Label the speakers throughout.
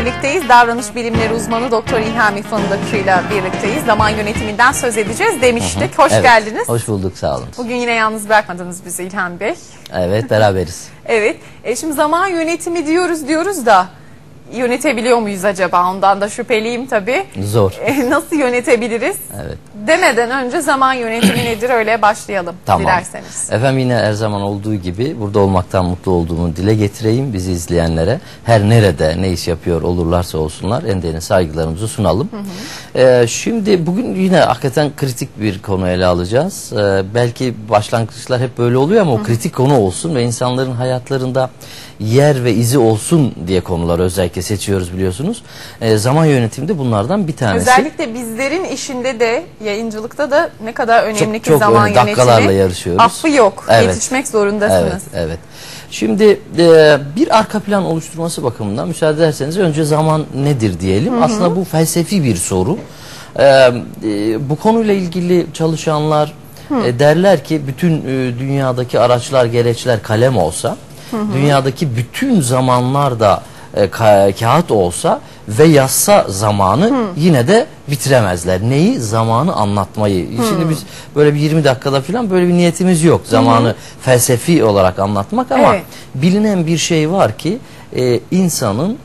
Speaker 1: birlikteyiz. Davranış bilimleri uzmanı Doktor İlhami Fındıkçı ile birlikteyiz. Zaman yönetiminden söz edeceğiz demiştik. Hoş
Speaker 2: Evet,
Speaker 1: geldiniz.
Speaker 2: Hoş bulduk sağ olun.
Speaker 1: Bugün yine yalnız bırakmadınız bizi İlhami Bey.
Speaker 2: Evet beraberiz.
Speaker 1: Evet. E şimdi zaman yönetimi diyoruz diyoruz da yönetebiliyor muyuz acaba? Ondan da şüpheliyim tabii.
Speaker 2: Zor.
Speaker 1: E, nasıl yönetebiliriz?
Speaker 2: Evet.
Speaker 1: Demeden önce zaman yönetimi nedir öyle başlayalım
Speaker 2: Tamam.
Speaker 1: dilerseniz.
Speaker 2: Efendim yine her zaman olduğu gibi burada olmaktan mutlu olduğumu dile getireyim bizi izleyenlere. Her nerede ne iş yapıyor olurlarsa olsunlar en derin saygılarımızı sunalım. Ee, şimdi bugün yine hakikaten kritik bir konu ele alacağız. Ee, belki başlangıçlar hep böyle oluyor ama o kritik konu olsun ve insanların hayatlarında yer ve izi olsun diye konuları özellikle seçiyoruz biliyorsunuz. Ee, zaman yönetimi de bunlardan bir tanesi.
Speaker 1: Özellikle bizlerin işinde de yayıncılıkta da ne kadar önemli
Speaker 2: Çok-
Speaker 1: ki
Speaker 2: çok
Speaker 1: zaman
Speaker 2: önemli. Dakikalarla
Speaker 1: yönetimi.
Speaker 2: yarışıyoruz.
Speaker 1: Affı yok.
Speaker 2: Evet.
Speaker 1: Yetişmek zorundasınız.
Speaker 2: Evet, evet. Şimdi e, bir arka plan oluşturması bakımından müsaade ederseniz önce zaman nedir diyelim. Aslında bu felsefi bir soru. E, e, bu konuyla ilgili çalışanlar e, derler ki bütün e, dünyadaki araçlar, gereçler kalem olsa, dünyadaki bütün zamanlar da e, ka- kağıt olsa ve yazsa zamanı yine de bitiremezler. Neyi? Zamanı anlatmayı. Şimdi biz böyle bir 20 dakikada falan böyle bir niyetimiz yok. Zamanı felsefi olarak anlatmak ama
Speaker 1: Evet.
Speaker 2: bilinen bir şey var ki e, insanın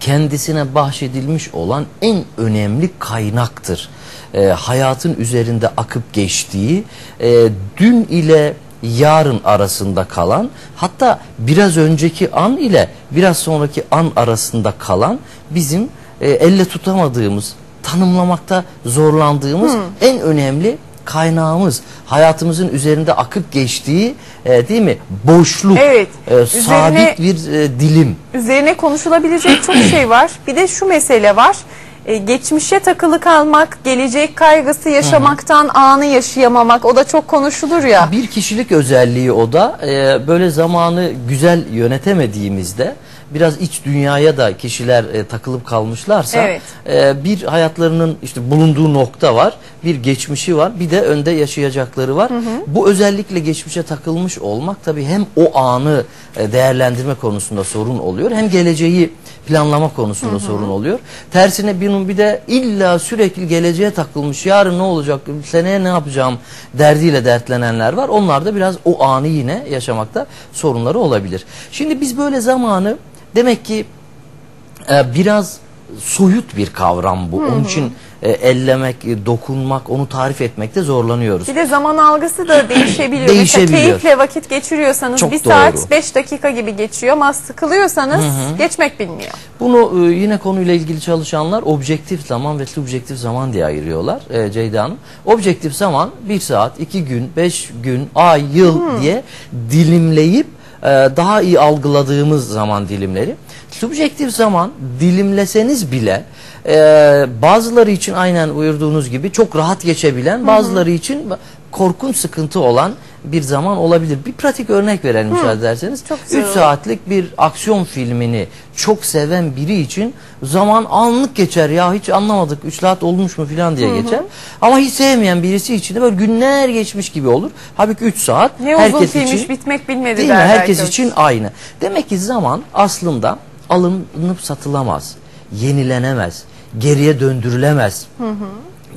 Speaker 2: kendisine bahşedilmiş olan en önemli kaynaktır. E, hayatın üzerinde akıp geçtiği, e, dün ile yarın arasında kalan, hatta biraz önceki an ile biraz sonraki an arasında kalan bizim e, elle tutamadığımız, tanımlamakta zorlandığımız en önemli kaynağımız. Hayatımızın üzerinde akıp geçtiği e, değil mi? Boşluk,
Speaker 1: Evet.
Speaker 2: e,
Speaker 1: Üzerine-
Speaker 2: sabit bir e, dilim.
Speaker 1: Üzerine konuşulabilecek çok şey var. Bir de şu mesele var. Ee, geçmişe takılı kalmak, gelecek kaygısı yaşamaktan anı yaşayamamak o da çok konuşulur ya.
Speaker 2: Bir kişilik özelliği o da e, böyle zamanı güzel yönetemediğimizde biraz iç dünyaya da kişiler e, takılıp kalmışlarsa
Speaker 1: Evet.
Speaker 2: e, bir hayatlarının işte bulunduğu nokta var, bir geçmişi var, bir de önde yaşayacakları var. Bu özellikle geçmişe takılmış olmak tabii hem o anı e, değerlendirme konusunda sorun oluyor hem geleceği planlama konusunda sorun oluyor. Tersine bunun bir de illa sürekli geleceğe takılmış yarın ne olacak seneye ne yapacağım derdiyle dertlenenler var. Onlar da biraz o anı yine yaşamakta sorunları olabilir. Şimdi biz böyle zamanı demek ki e, biraz soyut bir kavram bu. Onun için e, ellemek, e, dokunmak, onu tarif etmekte zorlanıyoruz.
Speaker 1: Bir de zaman algısı da değişebiliyor.
Speaker 2: Değişebiliyor.
Speaker 1: Mesela keyifle vakit geçiriyorsanız
Speaker 2: Çok
Speaker 1: bir
Speaker 2: doğru.
Speaker 1: saat 5 dakika gibi geçiyor ama sıkılıyorsanız geçmek bilmiyor.
Speaker 2: Bunu e, yine konuyla ilgili çalışanlar objektif zaman ve subjektif zaman diye ayırıyorlar e, Ceyda Hanım. Objektif zaman bir saat, iki gün, beş gün, ay, yıl diye dilimleyip e, daha iyi algıladığımız zaman dilimleri. Subjektif zaman dilimleseniz bile e, bazıları için aynen buyurduğunuz gibi çok rahat geçebilen, bazıları için korkunç sıkıntı olan bir zaman olabilir. Bir pratik örnek verelim müsaade ederseniz.
Speaker 1: Çok güzel
Speaker 2: 3
Speaker 1: olur.
Speaker 2: saatlik bir aksiyon filmini çok seven biri için zaman anlık geçer ya hiç anlamadık 3 saat olmuş mu falan diye geçer. Ama hiç sevmeyen birisi için de böyle günler geçmiş gibi olur. Halbuki 3 saat
Speaker 1: Ne uzun
Speaker 2: herkes
Speaker 1: filmmiş
Speaker 2: için
Speaker 1: bitmek bilmedi
Speaker 2: değil mi? Herkes
Speaker 1: belki.
Speaker 2: için aynı. Demek ki zaman aslında alınıp satılamaz, yenilenemez, geriye döndürülemez.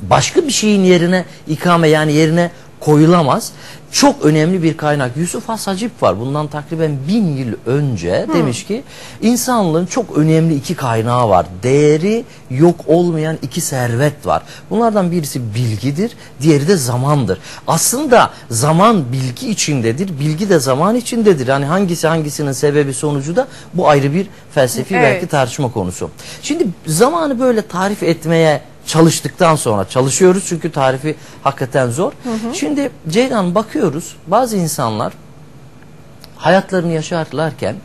Speaker 2: Başka bir şeyin yerine ikame yani yerine koyulamaz. Çok önemli bir kaynak. Yusuf Has Hacip var. Bundan takriben bin yıl önce demiş ki insanlığın çok önemli iki kaynağı var. Değeri yok olmayan iki servet var. Bunlardan birisi bilgidir, diğeri de zamandır. Aslında zaman bilgi içindedir, bilgi de zaman içindedir. Yani hangisi hangisinin sebebi sonucu da bu ayrı bir felsefi
Speaker 1: Evet.
Speaker 2: belki tartışma konusu. Şimdi zamanı böyle tarif etmeye çalıştıktan sonra çalışıyoruz çünkü tarifi hakikaten zor. Şimdi Ceylan bakıyoruz bazı insanlar hayatlarını yaşarlarken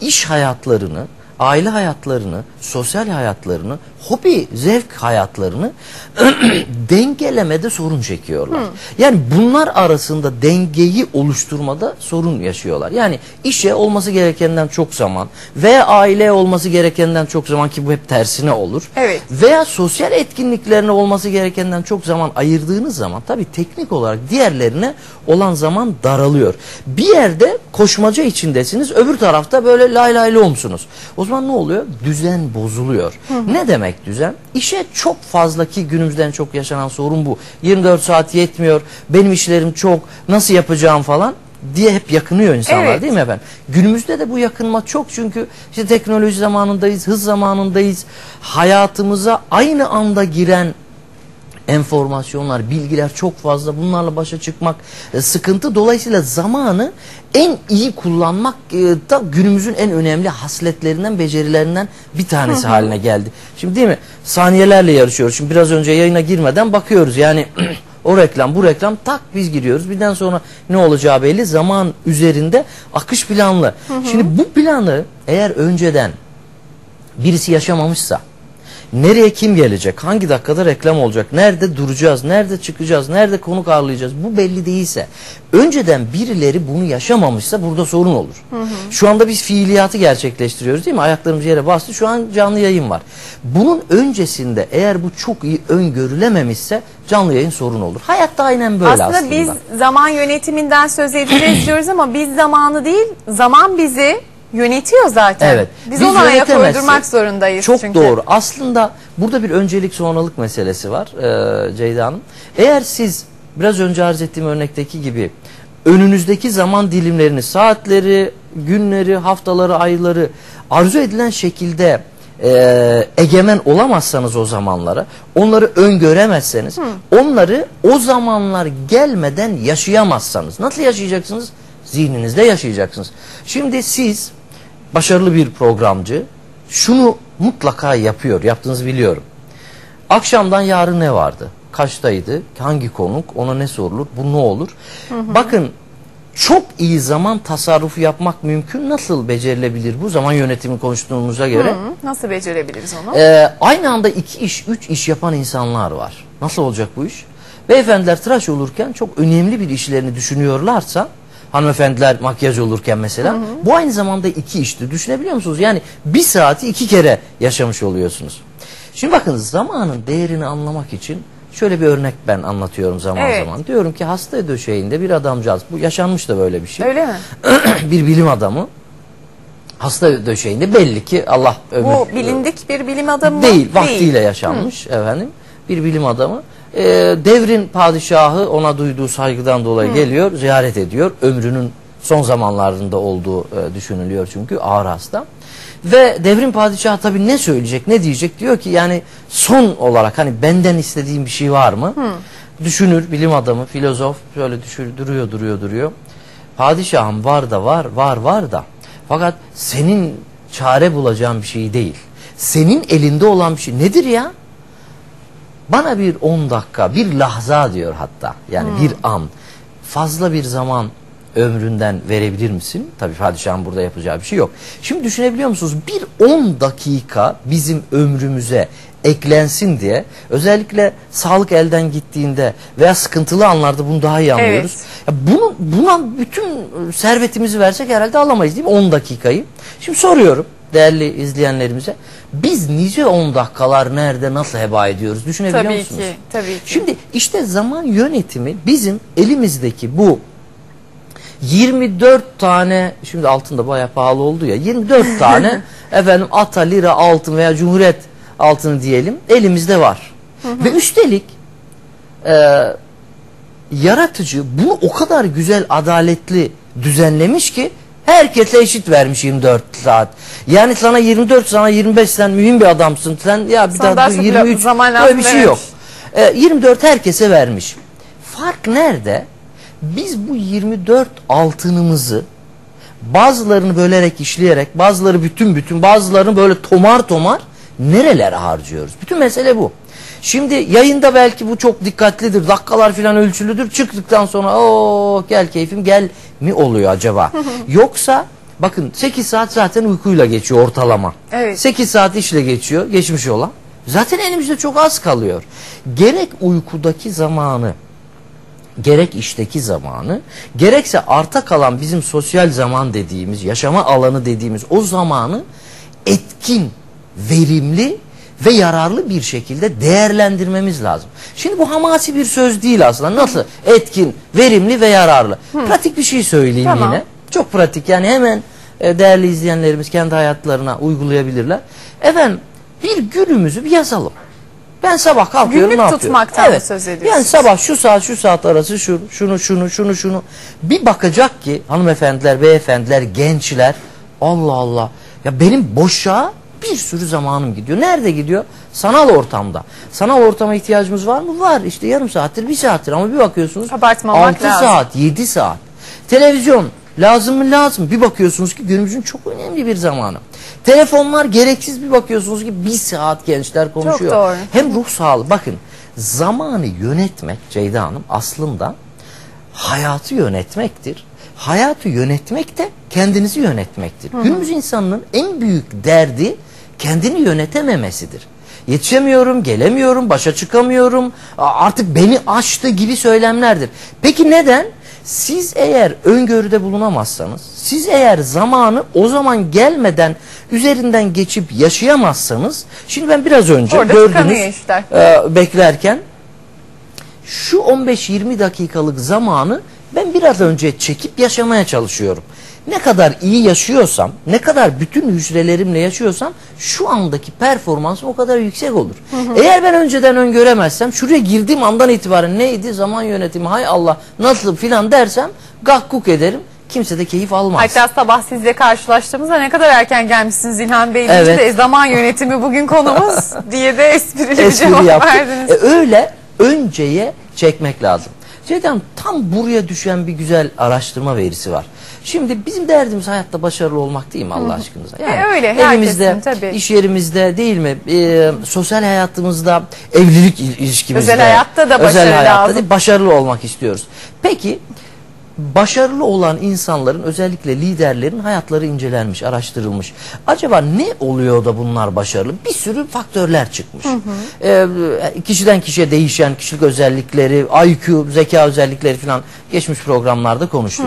Speaker 2: iş hayatlarını, aile hayatlarını, sosyal hayatlarını, hobi, zevk hayatlarını dengelemede sorun çekiyorlar. Yani bunlar arasında dengeyi oluşturmada sorun yaşıyorlar. Yani işe olması gerekenden çok zaman veya aileye olması gerekenden çok zaman ki bu hep tersine olur.
Speaker 1: Evet.
Speaker 2: Veya sosyal etkinliklerine olması gerekenden çok zaman ayırdığınız zaman tabii teknik olarak diğerlerine olan zaman daralıyor. Bir yerde koşmaca içindesiniz öbür tarafta böyle lay lay lomsunuz. O zaman ne oluyor? Düzen bozuluyor. Ne demek düzen? İşe çok fazla ki günümüzden çok yaşanan sorun bu. 24 saat yetmiyor, benim işlerim çok, nasıl yapacağım falan diye hep yakınıyor insanlar
Speaker 1: Evet.
Speaker 2: değil mi efendim? Günümüzde de bu yakınma çok çünkü işte teknoloji zamanındayız, hız zamanındayız. Hayatımıza aynı anda giren enformasyonlar, bilgiler çok fazla. Bunlarla başa çıkmak e, sıkıntı. Dolayısıyla zamanı en iyi kullanmak e, da günümüzün en önemli hasletlerinden, becerilerinden bir tanesi haline geldi. Şimdi değil mi? Saniyelerle yarışıyoruz. Şimdi biraz önce yayına girmeden bakıyoruz. Yani o reklam, bu reklam tak biz giriyoruz. Birden sonra ne olacağı belli. Zaman üzerinde akış planlı. Şimdi bu planı eğer önceden birisi yaşamamışsa nereye kim gelecek, hangi dakikada reklam olacak, nerede duracağız, nerede çıkacağız, nerede konuk ağırlayacağız bu belli değilse önceden birileri bunu yaşamamışsa burada sorun olur. Şu anda biz fiiliyatı gerçekleştiriyoruz değil mi? Ayaklarımız yere bastı şu an canlı yayın var. Bunun öncesinde eğer bu çok iyi öngörülememişse canlı yayın sorun olur. Hayatta aynen böyle aslında.
Speaker 1: Aslında biz zaman yönetiminden söz edeceğiz diyoruz ama biz zamanı değil, zaman bizi yönetiyor zaten.
Speaker 2: Evet.
Speaker 1: Biz,
Speaker 2: Biz
Speaker 1: ayak
Speaker 2: yönetemezsek-
Speaker 1: uydurmak zorundayız
Speaker 2: Çok
Speaker 1: çünkü.
Speaker 2: doğru. Aslında burada bir öncelik sonralık meselesi var e, Ceyda Hanım. Eğer siz biraz önce arz ettiğim örnekteki gibi önünüzdeki zaman dilimlerini, saatleri, günleri, haftaları, ayları arzu edilen şekilde e, egemen olamazsanız o zamanlara, onları öngöremezseniz, onları o zamanlar gelmeden yaşayamazsanız, nasıl yaşayacaksınız? Zihninizde yaşayacaksınız. Şimdi siz başarılı bir programcı şunu mutlaka yapıyor. Yaptığınızı biliyorum. Akşamdan yarın ne vardı? Kaçtaydı? Hangi konuk? Ona ne sorulur? Bu ne olur? Bakın çok iyi zaman tasarrufu yapmak mümkün. Nasıl becerilebilir bu? Zaman yönetimi konuştuğumuza göre.
Speaker 1: Hı, Nasıl becerebiliriz onu?
Speaker 2: Ee, aynı anda iki iş, üç iş yapan insanlar var. Nasıl olacak bu iş? Beyefendiler tıraş olurken çok önemli bir işlerini düşünüyorlarsa, hanımefendiler makyaj olurken mesela, bu aynı zamanda iki işti. Düşünebiliyor musunuz? Yani bir saati iki kere yaşamış oluyorsunuz. Şimdi bakın zamanın değerini anlamak için şöyle bir örnek ben anlatıyorum zaman
Speaker 1: Evet.
Speaker 2: zaman. Diyorum ki hasta döşeğinde bir adamcağız, bu yaşanmış da böyle bir şey.
Speaker 1: Öyle mi?
Speaker 2: bir bilim adamı hasta döşeğinde belli ki Allah ömür
Speaker 1: Bu bilindik bir bilim adamı mı?
Speaker 2: değil, vaktiyle yaşanmış efendim. Bir bilim adamı. Ee, devrin padişahı ona duyduğu saygıdan dolayı geliyor, ziyaret ediyor. Ömrünün son zamanlarında olduğu e, düşünülüyor çünkü ağır hasta. Ve devrin padişahı tabii ne söyleyecek, ne diyecek diyor ki yani son olarak hani benden istediğim bir şey var mı? Düşünür bilim adamı, filozof şöyle düşür, duruyor, duruyor, duruyor. Padişahım var da var, var var da. Fakat senin çare bulacağın bir şey değil. Senin elinde olan bir şey nedir ya? Bana bir 10 dakika, bir lahza diyor hatta. Yani bir an. Fazla bir zaman ömründen verebilir misin? Tabii padişahın burada yapacağı bir şey yok. Şimdi düşünebiliyor musunuz? Bir 10 dakika bizim ömrümüze eklensin diye özellikle sağlık elden gittiğinde veya sıkıntılı anlarda bunu daha iyi anlıyoruz. Ya bunu buna bütün servetimizi versek herhalde alamayız değil mi? 10 dakikayı. Şimdi soruyorum değerli izleyenlerimize. Biz nice 10 dakikalar nerede nasıl heba ediyoruz? Düşünebiliyor
Speaker 1: Tabii
Speaker 2: musunuz?
Speaker 1: ki, tabii ki.
Speaker 2: Şimdi işte zaman yönetimi bizim elimizdeki bu 24 tane şimdi altın da bayağı pahalı oldu ya 24 tane efendim ata lira altın veya cumhuriyet altını diyelim elimizde var. Ve üstelik e, yaratıcı bunu o kadar güzel adaletli düzenlemiş ki herkese eşit vermiş 24 saat. Yani sana 24 sana 25 sen mühim bir adamsın. Sen ya bir
Speaker 1: Sana
Speaker 2: daha
Speaker 1: daha
Speaker 2: dur,
Speaker 1: çok
Speaker 2: 23
Speaker 1: zaman
Speaker 2: böyle
Speaker 1: lazım,
Speaker 2: bir şey yok. E, 24 herkese vermiş. Fark nerede? Biz bu 24 altınımızı bazılarını bölerek işleyerek bazıları bütün bütün bazılarını böyle tomar tomar nerelere harcıyoruz? Bütün mesele bu. Şimdi yayında belki bu çok dikkatlidir. Dakikalar filan ölçülüdür. Çıktıktan sonra o gel keyfim gel mi oluyor acaba? Yoksa bakın 8 saat zaten uykuyla geçiyor ortalama.
Speaker 1: Evet.
Speaker 2: 8 saat işle geçiyor. Geçmiş olan. Zaten elimizde çok az kalıyor. Gerek uykudaki zamanı, gerek işteki zamanı, gerekse arta kalan bizim sosyal zaman dediğimiz, yaşama alanı dediğimiz o zamanı etkin, verimli ve yararlı bir şekilde değerlendirmemiz lazım. Şimdi bu hamasi bir söz değil aslında. Nasıl? Etkin, verimli ve yararlı. Pratik bir şey söyleyeyim
Speaker 1: Tamam.
Speaker 2: yine. Çok pratik yani hemen e, değerli izleyenlerimiz kendi hayatlarına uygulayabilirler. Efendim bir günümüzü bir yazalım. Ben sabah kalkıyorum
Speaker 1: Günlük
Speaker 2: ne yapıyorum?
Speaker 1: tutmaktan mı söz ediyorsunuz?
Speaker 2: Yani sabah şu saat şu saat arası şu, şunu şunu şunu şunu. Bir bakacak ki hanımefendiler, beyefendiler, gençler Allah Allah. Ya benim boşa bir sürü zamanım gidiyor. Nerede gidiyor? Sanal ortamda. Sanal ortama ihtiyacımız var mı? Var. İşte yarım saattir, bir saattir ama bir bakıyorsunuz
Speaker 1: Abartmamak
Speaker 2: 6
Speaker 1: lazım.
Speaker 2: saat, 7 saat. Televizyon lazım mı lazım. Bir bakıyorsunuz ki günümüzün çok önemli bir zamanı. Telefonlar gereksiz bir bakıyorsunuz ki bir saat gençler konuşuyor.
Speaker 1: doğru.
Speaker 2: Hem ruh sağlığı. Bakın zamanı yönetmek Ceyda Hanım aslında hayatı yönetmektir. Hayatı yönetmek de kendinizi yönetmektir. Günümüz insanının en büyük derdi kendini yönetememesidir. Yetişemiyorum, gelemiyorum, başa çıkamıyorum, artık beni aştı gibi söylemlerdir. Peki neden? Siz eğer öngörüde bulunamazsanız, siz eğer zamanı o zaman gelmeden üzerinden geçip yaşayamazsanız, şimdi ben biraz önce
Speaker 1: Orada
Speaker 2: gördünüz
Speaker 1: işler.
Speaker 2: e, beklerken şu 15-20 dakikalık zamanı ben biraz önce çekip yaşamaya çalışıyorum. Ne kadar iyi yaşıyorsam, ne kadar bütün hücrelerimle yaşıyorsam şu andaki performansım o kadar yüksek olur. Eğer ben önceden öngöremezsem şuraya girdiğim andan itibaren neydi zaman yönetimi hay Allah nasıl filan dersem gakkuk ederim. Kimse de keyif almaz.
Speaker 1: Hatta sabah sizle karşılaştığımızda ne kadar erken gelmişsiniz İlhan Bey.
Speaker 2: Evet.
Speaker 1: De zaman yönetimi bugün konumuz diye de esprili bir
Speaker 2: espri
Speaker 1: cevap
Speaker 2: yaptı.
Speaker 1: verdiniz.
Speaker 2: E, öyle önceye çekmek lazım. Şeyden tam buraya düşen bir güzel araştırma verisi var. Şimdi bizim derdimiz hayatta başarılı olmak değil mi Allah aşkınıza?
Speaker 1: E, öyle,
Speaker 2: evimizde,
Speaker 1: tabii.
Speaker 2: iş yerimizde değil mi? E, sosyal hayatımızda, evlilik il- ilişkimizde.
Speaker 1: Özel hayatta da
Speaker 2: özel
Speaker 1: başarı
Speaker 2: hayatta
Speaker 1: lazım.
Speaker 2: değil, başarılı olmak istiyoruz. Peki başarılı olan insanların özellikle liderlerin hayatları incelenmiş, araştırılmış. Acaba ne oluyor da bunlar başarılı? Bir sürü faktörler çıkmış. Ee, kişiden kişiye değişen kişilik özellikleri, IQ, zeka özellikleri falan geçmiş programlarda konuştuk.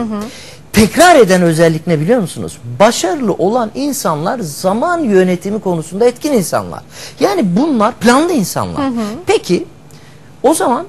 Speaker 2: Tekrar eden özellik ne biliyor musunuz? Başarılı olan insanlar zaman yönetimi konusunda etkin insanlar. Yani bunlar planlı insanlar. Peki o zaman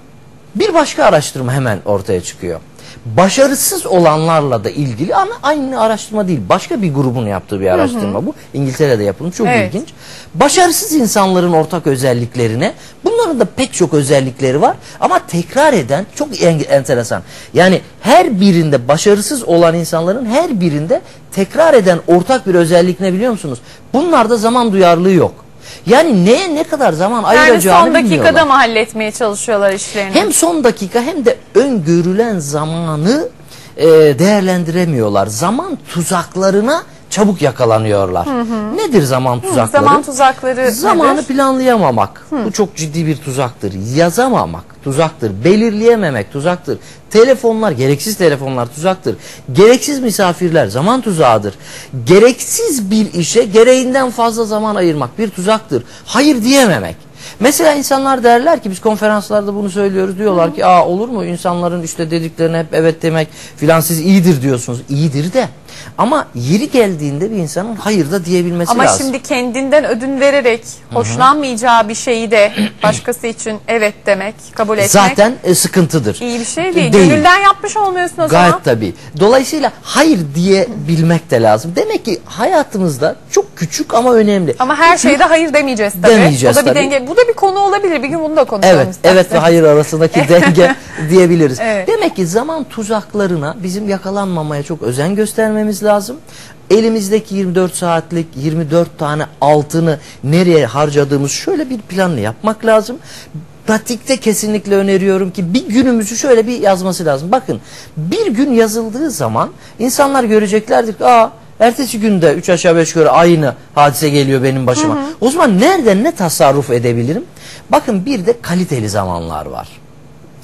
Speaker 2: bir başka araştırma hemen ortaya çıkıyor. Başarısız olanlarla da ilgili ama aynı araştırma değil. Başka bir grubun yaptığı bir araştırma bu. İngiltere'de yapılmış. Çok
Speaker 1: Evet.
Speaker 2: ilginç. Başarısız insanların ortak özelliklerine bunların da pek çok özellikleri var ama tekrar eden çok en- enteresan. Yani her birinde başarısız olan insanların her birinde tekrar eden ortak bir özellik ne biliyor musunuz? Bunlarda zaman duyarlılığı yok. Yani neye ne kadar zaman
Speaker 1: Yani
Speaker 2: ayıracağını
Speaker 1: son dakikada
Speaker 2: bilmiyorlar.
Speaker 1: mı halletmeye çalışıyorlar işlerini?
Speaker 2: Hem son dakika hem de öngörülen zamanı e, değerlendiremiyorlar. Zaman tuzaklarına çabuk yakalanıyorlar. Nedir zaman tuzakları?
Speaker 1: zaman tuzakları
Speaker 2: Zamanı
Speaker 1: nedir?
Speaker 2: planlayamamak. Bu çok ciddi bir tuzaktır. Yazamamak tuzaktır. Belirleyememek tuzaktır. Telefonlar, gereksiz telefonlar tuzaktır. Gereksiz misafirler zaman tuzağıdır. Gereksiz bir işe gereğinden fazla zaman ayırmak bir tuzaktır. Hayır diyememek. Mesela insanlar derler ki biz konferanslarda bunu söylüyoruz. Diyorlar ki aa olur mu insanların işte dediklerine hep evet demek filan siz iyidir diyorsunuz. İyidir de ama yeri geldiğinde bir insanın hayır da diyebilmesi
Speaker 1: Ama
Speaker 2: lazım.
Speaker 1: şimdi kendinden ödün vererek hoşlanmayacağı bir şeyi de başkası için evet demek, kabul etmek
Speaker 2: Zaten e, sıkıntıdır.
Speaker 1: iyi bir şey değil.
Speaker 2: Değil.
Speaker 1: Gönülden yapmış olmuyorsun o
Speaker 2: Gayet
Speaker 1: zaman.
Speaker 2: tabii. Dolayısıyla hayır diyebilmek de lazım. Demek ki hayatımızda çok küçük ama önemli.
Speaker 1: Ama her şeyde hayır demeyeceğiz tabii.
Speaker 2: Demeyeceğiz
Speaker 1: bu da bir
Speaker 2: tabii.
Speaker 1: denge. Bu da bir konu olabilir. Bir gün bunu da konuşalım
Speaker 2: Evet,
Speaker 1: isterseniz.
Speaker 2: evet ve hayır arasındaki denge diyebiliriz.
Speaker 1: Evet.
Speaker 2: Demek ki zaman tuzaklarına bizim yakalanmamaya çok özen göstermemiz lazım. Elimizdeki 24 saatlik 24 tane altını nereye harcadığımız şöyle bir planla yapmak lazım. Pratikte kesinlikle öneriyorum ki bir günümüzü şöyle bir yazması lazım. Bakın bir gün yazıldığı zaman insanlar göreceklerdir ki aa ertesi günde 3 aşağı 5 yukarı aynı hadise geliyor benim başıma. O zaman nereden ne tasarruf edebilirim? Bakın bir de kaliteli zamanlar var.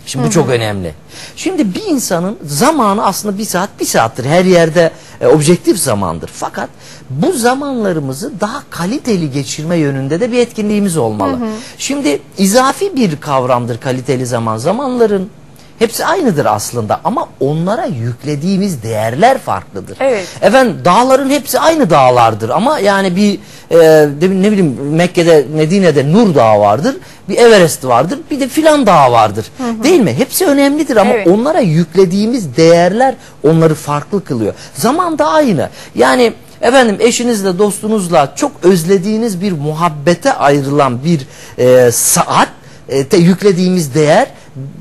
Speaker 2: Şimdi bu çok önemli. Şimdi bir insanın zamanı aslında bir saat bir saattir. Her yerde e, objektif zamandır. Fakat bu zamanlarımızı daha kaliteli geçirme yönünde de bir etkinliğimiz olmalı. Şimdi izafi bir kavramdır kaliteli zaman. Zamanların hepsi aynıdır aslında ama onlara yüklediğimiz değerler farklıdır.
Speaker 1: Evet.
Speaker 2: Efendim dağların hepsi aynı dağlardır ama yani bir e, ne bileyim Mekke'de Medine'de Nur Dağı vardır. Bir Everest vardır. Bir de filan dağ vardır. Değil mi? Hepsi önemlidir ama
Speaker 1: Evet.
Speaker 2: onlara yüklediğimiz değerler onları farklı kılıyor. Zaman da aynı. Yani efendim eşinizle dostunuzla çok özlediğiniz bir muhabbete ayrılan bir e, saat e, te- yüklediğimiz değer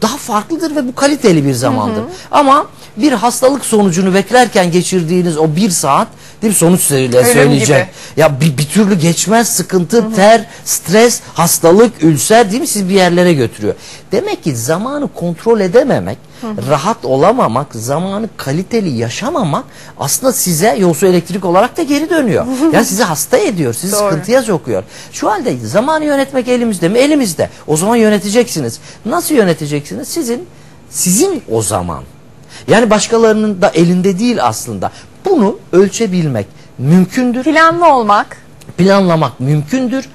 Speaker 2: daha farklıdır ve bu kaliteli bir zamandır. Ama bir hastalık sonucunu beklerken geçirdiğiniz o bir saat mi sonuç söyleyecek.
Speaker 1: gibi.
Speaker 2: Ya bir, bir türlü geçmez sıkıntı, ter, stres, hastalık, ülser değil mi sizi bir yerlere götürüyor. Demek ki zamanı kontrol edememek, rahat olamamak, zamanı kaliteli yaşamamak aslında size yolsu elektrik olarak da geri dönüyor. yani sizi hasta ediyor, sizi
Speaker 1: Doğru.
Speaker 2: sıkıntıya sokuyor. Şu halde zamanı yönetmek elimizde mi? Elimizde. O zaman yöneteceksiniz. Nasıl yöneteceksiniz? Sizin sizin o zaman. Yani başkalarının da elinde değil aslında. Bunu ölçebilmek mümkündür
Speaker 1: Planlı olmak.
Speaker 2: planlamak mümkündür.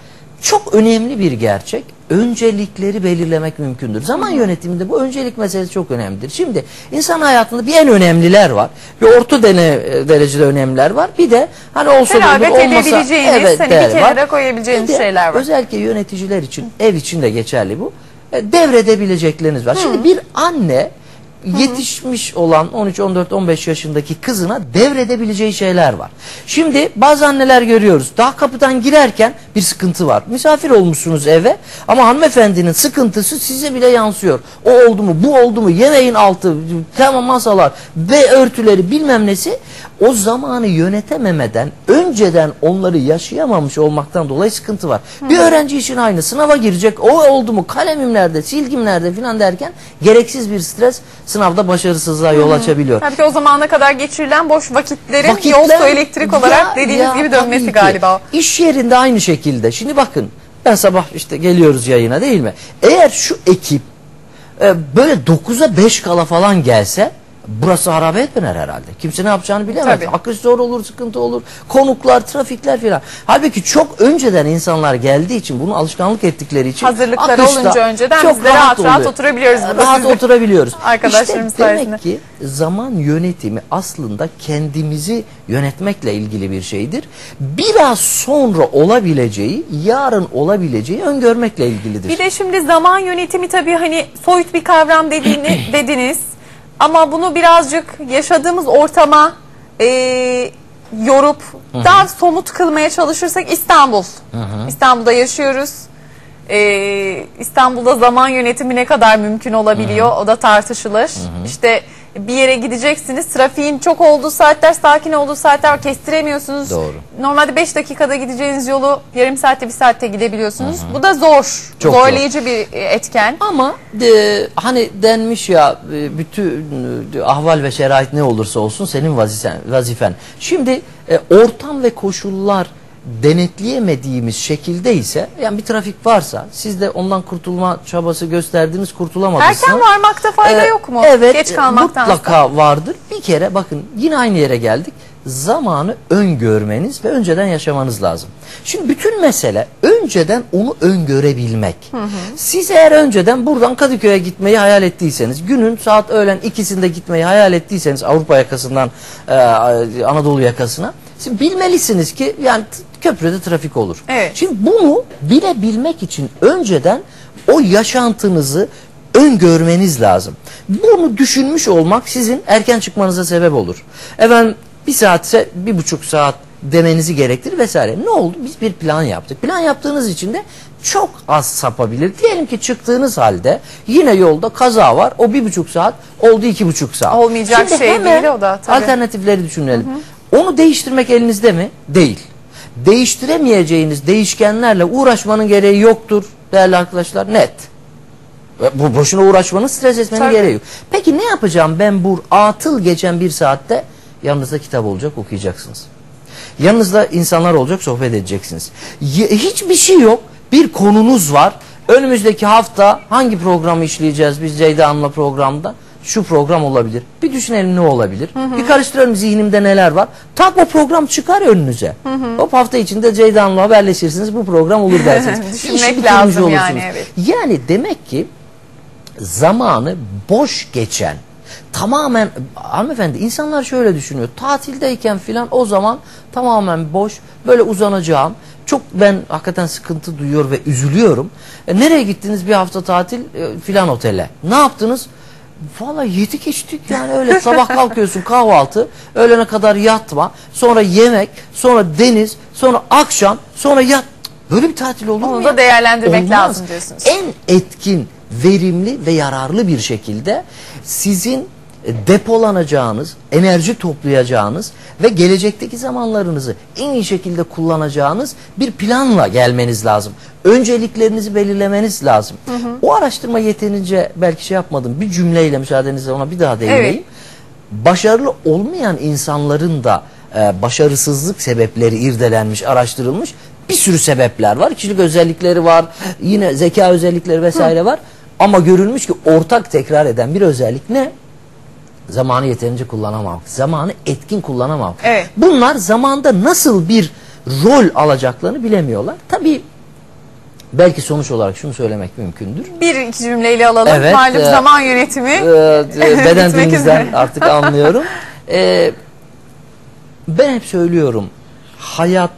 Speaker 2: Çok önemli bir gerçek. Öncelikleri belirlemek mümkündür. Zaman yönetiminde bu öncelik meselesi çok önemlidir. Şimdi insan hayatında bir en önemliler var. Bir orta dene, e, derecede önemliler var. Bir de hani olsa da olur, olmasa
Speaker 1: edebileceğiniz, hani bir kenara koyabileceğiniz
Speaker 2: Bir de
Speaker 1: şeyler var.
Speaker 2: Özellikle yöneticiler için, ev için de geçerli bu. E, Devredebilecekleriniz var. Şimdi bir anne yetişmiş olan 13, 14, 15 yaşındaki kızına devredebileceği şeyler var. Şimdi bazı anneler görüyoruz. Daha kapıdan girerken bir sıkıntı var. Misafir olmuşsunuz eve ama hanımefendinin sıkıntısı size bile yansıyor. O oldu mu, bu oldu mu, yemeğin altı, tamam masalar ve örtüleri bilmem nesi o zamanı yönetememeden önceden onları yaşayamamış olmaktan dolayı sıkıntı var. Bir öğrenci için aynı sınava girecek o oldu mu kalemim nerede silgim nerede filan derken gereksiz bir stres sınavda başarısızlığa yol açabiliyor.
Speaker 1: Tabii ki o zamana kadar geçirilen boş vakitlerin
Speaker 2: Vakitler-
Speaker 1: yol su elektrik olarak
Speaker 2: Ya-
Speaker 1: dediğiniz
Speaker 2: ya
Speaker 1: gibi dönmesi galiba.
Speaker 2: İş yerinde aynı şekilde. Şimdi bakın ben sabah işte geliyoruz yayına değil mi? Eğer şu ekip e, böyle 9'a 5 kala falan gelse burası harabet döner herhalde. Kimse ne yapacağını bilemez.
Speaker 1: Tabii.
Speaker 2: Akış zor olur, sıkıntı olur. Konuklar, trafikler filan. Halbuki çok önceden insanlar geldiği için bunu alışkanlık ettikleri için
Speaker 1: Hazırlıkları olunca önceden
Speaker 2: çok
Speaker 1: biz de rahat rahat
Speaker 2: oluyor.
Speaker 1: oturabiliyoruz burada
Speaker 2: Rahat
Speaker 1: sizle.
Speaker 2: oturabiliyoruz.
Speaker 1: Arkadaşlarımız
Speaker 2: işte demek
Speaker 1: sayesinde.
Speaker 2: ki zaman yönetimi aslında kendimizi yönetmekle ilgili bir şeydir. Biraz sonra olabileceği, yarın olabileceği öngörmekle ilgilidir.
Speaker 1: Bir de şimdi zaman yönetimi tabii hani soyut bir kavram dediğini dediniz. Ama bunu birazcık yaşadığımız ortama e, yorup daha somut kılmaya çalışırsak İstanbul. İstanbul'da yaşıyoruz. E, İstanbul'da zaman yönetimi ne kadar mümkün olabiliyor o da tartışılır. İşte bir yere gideceksiniz trafiğin çok olduğu saatler sakin olduğu saatler var. kestiremiyorsunuz.
Speaker 2: Doğru.
Speaker 1: Normalde 5 dakikada gideceğiniz yolu yarım saatte bir saatte gidebiliyorsunuz. Bu da zor.
Speaker 2: Çok
Speaker 1: Zorlayıcı bir e, etken.
Speaker 2: Ama e, hani denmiş ya e, bütün e, ahval ve şerait ne olursa olsun senin vazifen. vazifen. Şimdi e, ortam ve koşullar denetleyemediğimiz şekilde ise yani bir trafik varsa siz de ondan kurtulma çabası gösterdiğiniz kurtulamadıysanız
Speaker 1: Erken varmakta fayda
Speaker 2: e,
Speaker 1: yok mu?
Speaker 2: Evet
Speaker 1: Geç kalmaktansa.
Speaker 2: mutlaka vardır. Bir kere bakın yine aynı yere geldik. Zamanı öngörmeniz ve önceden yaşamanız lazım. Şimdi bütün mesele önceden onu öngörebilmek. Siz eğer önceden buradan Kadıköy'e gitmeyi hayal ettiyseniz, günün saat öğlen ikisinde gitmeyi hayal ettiyseniz Avrupa yakasından e, Anadolu yakasına, siz bilmelisiniz ki yani köprüde trafik olur.
Speaker 1: Evet.
Speaker 2: Şimdi bunu bilebilmek için önceden o yaşantınızı öngörmeniz lazım. Bunu düşünmüş olmak sizin erken çıkmanıza sebep olur. Efendim bir saatse bir buçuk saat demenizi gerektirir vesaire. Ne oldu? Biz bir plan yaptık. Plan yaptığınız için de çok az sapabilir. Diyelim ki çıktığınız halde yine yolda kaza var. O bir buçuk saat oldu iki buçuk saat.
Speaker 1: Olmayacak
Speaker 2: Şimdi
Speaker 1: şey
Speaker 2: hemen
Speaker 1: değil o da, tabii.
Speaker 2: Alternatifleri düşünelim. Onu değiştirmek elinizde mi? Değil. Değiştiremeyeceğiniz değişkenlerle uğraşmanın gereği yoktur değerli arkadaşlar. Net. Bu boşuna uğraşmanın stres etmenin
Speaker 1: Tabii.
Speaker 2: gereği yok. Peki ne yapacağım ben bu atıl geçen bir saatte? Yanınızda kitap olacak okuyacaksınız. Yanınızda insanlar olacak sohbet edeceksiniz. Hiçbir şey yok. Bir konunuz var. Önümüzdeki hafta hangi programı işleyeceğiz biz Ceyda Hanım'la programda? Şu program olabilir. Bir düşünelim ne olabilir? Bir karıştıralım zihnimde neler var. Tak o program çıkar önünüze. Hop hafta içinde Ceyda Hanım'la haberleşirsiniz. Bu program olur dersiniz.
Speaker 1: Düşünmek lazım yani, evet.
Speaker 2: Yani demek ki zamanı boş geçen tamamen hanımefendi insanlar şöyle düşünüyor tatildeyken filan o zaman tamamen boş böyle uzanacağım çok ben hakikaten sıkıntı duyuyor ve üzülüyorum E, nereye gittiniz bir hafta tatil e, filan otele ne yaptınız Valla yedik içtik yani öyle sabah kalkıyorsun kahvaltı öğlene kadar yatma sonra yemek sonra deniz sonra akşam sonra yat böyle bir tatil olur mu
Speaker 1: Onu
Speaker 2: ya?
Speaker 1: da değerlendirmek
Speaker 2: Olmaz.
Speaker 1: lazım diyorsunuz.
Speaker 2: En etkin, verimli ve yararlı bir şekilde sizin depolanacağınız, enerji toplayacağınız ve gelecekteki zamanlarınızı en iyi şekilde kullanacağınız bir planla gelmeniz lazım. Önceliklerinizi belirlemeniz lazım. O araştırma yeterince belki şey yapmadım. Bir cümleyle müsaadenizle ona bir daha değineyim.
Speaker 1: Evet.
Speaker 2: Başarılı olmayan insanların da e, başarısızlık sebepleri irdelenmiş, araştırılmış bir sürü sebepler var. Kişilik özellikleri var, yine zeka özellikleri vesaire var. Ama görülmüş ki ortak tekrar eden bir özellik ne? Zamanı yeterince kullanamamak, zamanı etkin kullanamamak.
Speaker 1: Evet.
Speaker 2: Bunlar zamanda nasıl bir rol alacaklarını bilemiyorlar. Tabii belki sonuç olarak şunu söylemek mümkündür.
Speaker 1: Bir iki cümleyle alalım.
Speaker 2: Evet,
Speaker 1: Malum
Speaker 2: e,
Speaker 1: zaman yönetimi.
Speaker 2: Ee, beden
Speaker 1: Bitmek
Speaker 2: dilinizden
Speaker 1: üzere.
Speaker 2: artık anlıyorum. Ee, ben hep söylüyorum. Hayat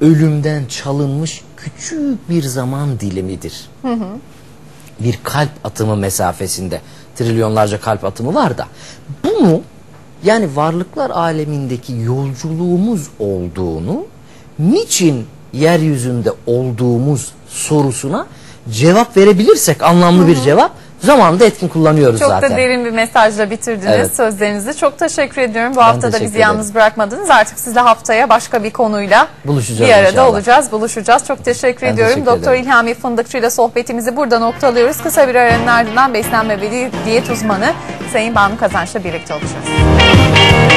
Speaker 2: ölümden çalınmış küçük bir zaman dilimidir. Bir kalp atımı mesafesinde. Trilyonlarca kalp atımı var da. Bunu yani varlıklar alemindeki yolculuğumuz olduğunu niçin yeryüzünde olduğumuz sorusuna cevap verebilirsek anlamlı bir cevap zamanında etkin kullanıyoruz
Speaker 1: Çok
Speaker 2: zaten.
Speaker 1: da derin bir mesajla bitirdiniz
Speaker 2: Evet.
Speaker 1: sözlerinizi. Çok teşekkür ediyorum. Bu hafta da bizi yalnız bırakmadınız. Artık sizle haftaya başka bir konuyla
Speaker 2: Buluşacağız
Speaker 1: bir arada
Speaker 2: inşallah.
Speaker 1: olacağız, buluşacağız. Çok teşekkür
Speaker 2: Ben
Speaker 1: ediyorum.
Speaker 2: teşekkür
Speaker 1: Doktor
Speaker 2: ederim.
Speaker 1: İlhami Fındıkçı ile sohbetimizi burada noktalıyoruz. Kısa bir aranın ardından beslenme ve diyet uzmanı Sayın Banu Kazanç'la birlikte olacağız.